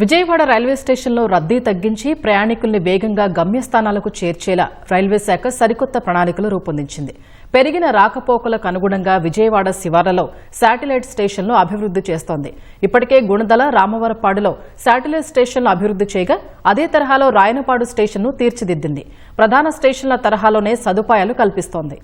Vijayawada railway స్టేషన్లో రద్దీ తగ్గించి ప్రయాణికుల్ని వేగంగా గమ్యస్థానాలకు చేర్చేలా రైల్వే శాఖ సరికొత్త ప్రణాళికలు రూపొందించింది. పెరిగిన రాకపోకలకు అనుగుణంగా విజయవాడ శివార్లలో శాటిలైట్ స్టేషన్లు అభివృద్ది చేస్తోంది. ఇప్పటికే గుణదల రామవరపాడులో శాటిలైట్ స్టేషన్లు అభివృద్ది చేయగా అదే తరహాలో రాయనపాడు స్టేషన్ను తీర్చిదిద్దింది. ప్రధాన స్టేషన్ల తరహాలోనే సదుపాయాలు కల్పిస్తోంది.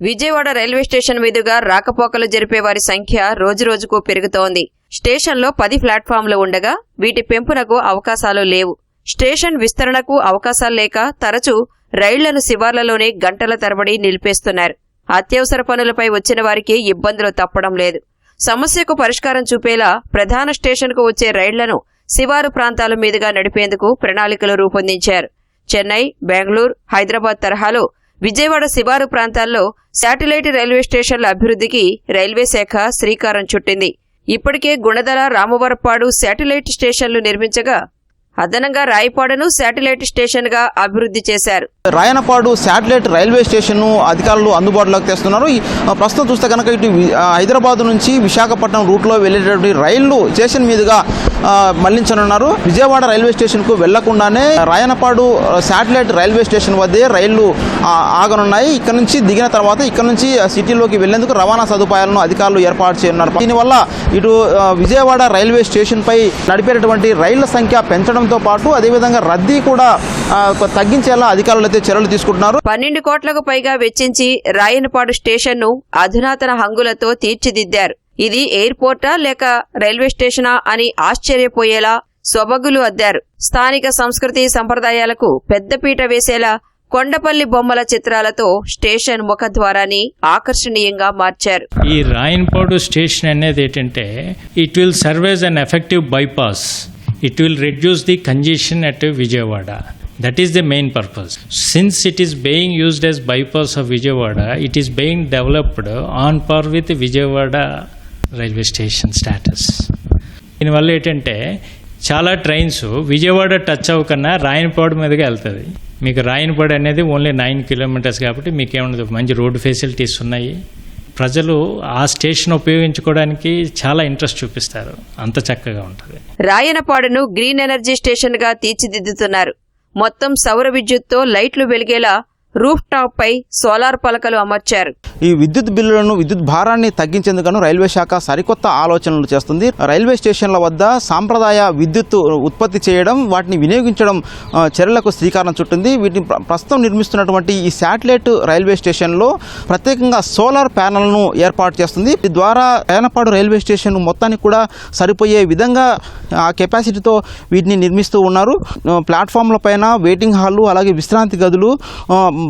విజయవాడ రైల్వే స్టేషన్ మీదుగా రాకపోకలు జరిపే వారి సంఖ్య రోజురోజుకు పెరుగుతోంది. స్టేషన్లో పది ప్లాట్ఫామ్లు ఉండగా వీటి పెంపునకు అవకాశాలు లేవు. స్టేషన్ విస్తరణకు అవకాశాలు లేక తరచూ రైళ్ళను శివార్లలోనే గంటల తరబడి నిలిపేస్తున్నారు. అత్యవసర పనులపై వచ్చిన వారికి ఇబ్బందులు తప్పడం లేదు. సమస్యకు పరిష్కారం చూపేలా ప్రధాన స్టేషన్కు వచ్చే రైళ్ళను శివారు ప్రాంతాల మీదుగా నడిపేందుకు ప్రణాళికలు రూపొందించారు. చెన్నై బెంగళూరు హైదరాబాద్ తరహాలో విజయవాడ శివారు ప్రాంతాల్లో శాటిలైట్ రైల్వే స్టేషన్ల అభివృద్ధికి రైల్వే శాఖ శ్రీకారం చుట్టింది. ఇప్పటికే గుణదల రామవరపాడు శాటిలైట్ స్టేషన్లు నిర్మించగా అదనంగా రాయపాడును శాటిలైట్ స్టేషన్గా అభివృద్ధి చేశారు. రాయనపాడు శాటిలైట్ రైల్వే స్టేషన్ అధికారులు అందుబాటులోకి తెస్తున్నారు. ప్రస్తుతం చూస్తే కనుక ఇటు హైదరాబాద్ నుంచి విశాఖపట్నం రూట్లో వెళ్ళేటటువంటి రైళ్ళు స్టేషన్ మీదుగా మళ్ళించనున్నారు. విజయవాడ రైల్వే స్టేషన్కు వెళ్ళకుండానే రాయనపాడు శాటిలైట్ రైల్వే స్టేషన్ వద్దే రైళ్ళు ఆగనున్నాయి. ఇక్కడ నుంచి దిగిన తర్వాత ఇక్కడ నుంచి సిటీలోకి వెళ్ళేందుకు రవాణా సదుపాయాలను అధికారులు ఏర్పాటు చేయనున్నారు. దీనివల్ల ఇటు విజయవాడ రైల్వే స్టేషన్పై నడిపేటటువంటి రైళ్ళ సంఖ్య పెంచడం పెంచడంతో పాటు అదేవిధంగా రద్దీ కూడా తగ్గించేలా అధికారులు అయితే చర్యలు తీసుకుంటున్నారు. పన్నెండు కోట్లకు పైగా వెచ్చించి రాయనపాడు స్టేషన్ను అధునాతన హంగులతో తీర్చిదిద్దారు. ఇది ఎయిర్పోర్టా లేక రైల్వే స్టేషనా అని ఆశ్చర్యపోయేలా సొబగులు అద్దారు. స్థానిక సంస్కృతి సంప్రదాయాలకు పెద్దపీట వేసేలా కొండపల్లి బొమ్మల చిత్రాలతో స్టేషన్ ముఖద్వారాన్ని ఆకర్షణీయంగా మార్చారు. ఈ రాయన్పాడు స్టేషన్ అనేది ఏంటంటే it will serve as an effective bypass it will reduce the congestion at Vijayawada that is the main purpose since it is being used as bypass of Vijayawada it is being developed on par with Vijayawada railway station status దీనివల్ల ఏంటంటే చాలా trains Vijayawada touch అవ్వకన్నా రాయనపాడు మీదుగా వెళ్తుంది. మీకు రాయనపాడు అనేది only nine kilometres కాబట్టి మీకు ఏమన్నది మంచి రోడ్డు ఫెసిలిటీస్ ఉన్నాయి. ప్రజలు ఆ స్టేషన్ ఉపయోగించుకోవడానికి చాలా ఇంట్రెస్ట్ చూపిస్తారు. అంత చక్కగా ఉంటుంది. రాయనపాడును గ్రీన్ ఎనర్జీ స్టేషన్గా తీర్చిదిద్దుతున్నారు. మొత్తం సౌర విద్యుత్తో లైట్లు వెలిగేలా రూఫ్ టాప్ పై సోలార్ పలకలు అమర్చారు. ఈ విద్యుత్ బిల్లులను విద్యుత్ భారాన్ని తగ్గించేందుకు రైల్వే శాఖ సరికొత్త ఆలోచనలు చేస్తుంది. రైల్వే స్టేషన్ల వద్ద సాంప్రదాయ విద్యుత్ ఉత్పత్తి చేయడం వాటిని వినియోగించడం చర్యలకు శ్రీకారం చుట్టింది. వీటిని ప్రస్తుతం నిర్మిస్తున్నటువంటి ఈ శాటిలైట్ రైల్వే స్టేషన్లో ప్రత్యేకంగా సోలార్ ప్యానల్ను ఏర్పాటు చేస్తుంది. దీని ద్వారా ఏనపాడు రైల్వే స్టేషన్ మొత్తానికి కూడా సరిపోయే విధంగా ఆ కెపాసిటీతో వీటిని నిర్మిస్తూ ఉన్నారు. ప్లాట్ఫామ్ల పైన వెయిటింగ్ హాల్లు అలాగే విశ్రాంతి గదులు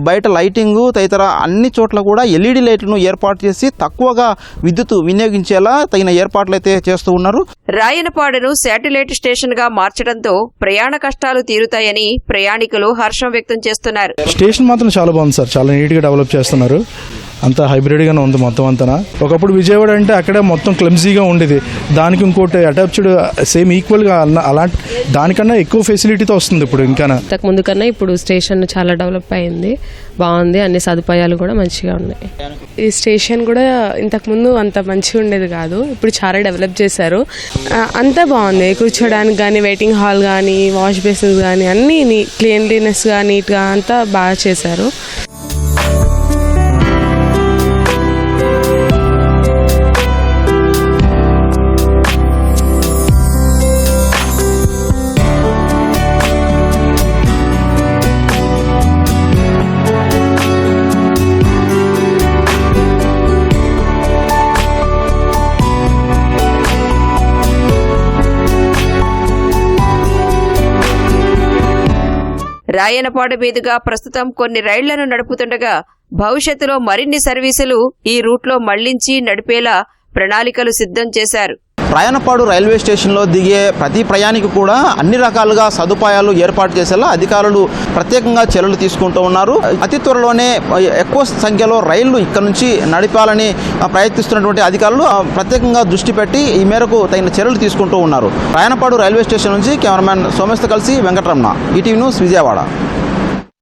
బయట లైటింగు తదితర అన్ని చోట్ల కూడా ఎల్ఈడి లైట్లను ఏర్పాటు చేసి తక్కువగా విద్యుత్ వినియోగించేలా తగిన ఏర్పాట్లు అయితే చేస్తూ ఉన్నారు. రాయనపాడును శాటిలైట్ స్టేషన్గా మార్చడంతో ప్రయాణ కష్టాలు తీరుతాయని ప్రయాణికులు హర్షం వ్యక్తం చేస్తున్నారు. స్టేషన్ మాత్రం చాలా బాగుంది సార్. చాలా నీట్గా డెవలప్ చేస్తున్నారు. అంతా హైబ్రిడ్గానే ఉంది మొత్తం అంతా ఒకప్పుడు విజయవాడ అంటే అక్కడే మొత్తం క్లమ్జీగా ఉండేది. దానికి ఇంకోటి అటాచ్డ్ సేమ్ ఈక్వల్గా అలాంటి దానికన్నా ఎక్కువ ఫెసిలిటీతో వస్తుంది ఇప్పుడు ఇంకా ఇంతకు ముందు కన్నా ఇప్పుడు స్టేషన్ చాలా డెవలప్ అయింది. బాగుంది అన్ని సదుపాయాలు కూడా మంచిగా ఉన్నాయి. ఈ స్టేషన్ కూడా ఇంతకు ముందు అంత మంచిగా ఉండేది కాదు. ఇప్పుడు చాలా డెవలప్ చేశారు. అంతా బాగుంది. కూర్చోడానికి కానీ వెయిటింగ్ హాల్ కానీ వాష్ బేసిన్స్ కానీ అన్నీ నీ క్లీన్లీనెస్గా నీట్గా అంతా బాగా చేశారు. రాయనపాడు మీదుగా ప్రస్తుతం కొన్ని రైళ్ళను నడుపుతుండగా భవిష్యత్తులో మరిన్ని సర్వీసులు ఈ రూట్లో మళ్ళించి నడిపేలా ప్రణాళికలు సిద్ధం చేశారు. రాయనపాడు రైల్వే స్టేషన్లో దిగే ప్రతి ప్రయాణికు కూడా అన్ని రకాలుగా సదుపాయాలు ఏర్పాటు చేసేలా అధికారులు ప్రత్యేకంగా చర్యలు తీసుకుంటూ ఉన్నారు. అతి త్వరలోనే ఎక్కువ సంఖ్యలో రైళ్ళు ఇక్కడ నుంచి నడిపాలని ప్రయత్నిస్తున్నటువంటి అధికారులు ప్రత్యేకంగా దృష్టి పెట్టి ఈ మేరకు తగిన చర్యలు తీసుకుంటూ ఉన్నారు. రాయనపాడు రైల్వే స్టేషన్ నుంచి కెమెరామ్యాన్ సోమేశ్తో కలిసి వెంకటరమణ ఈటీవీ న్యూస్ విజయవాడ.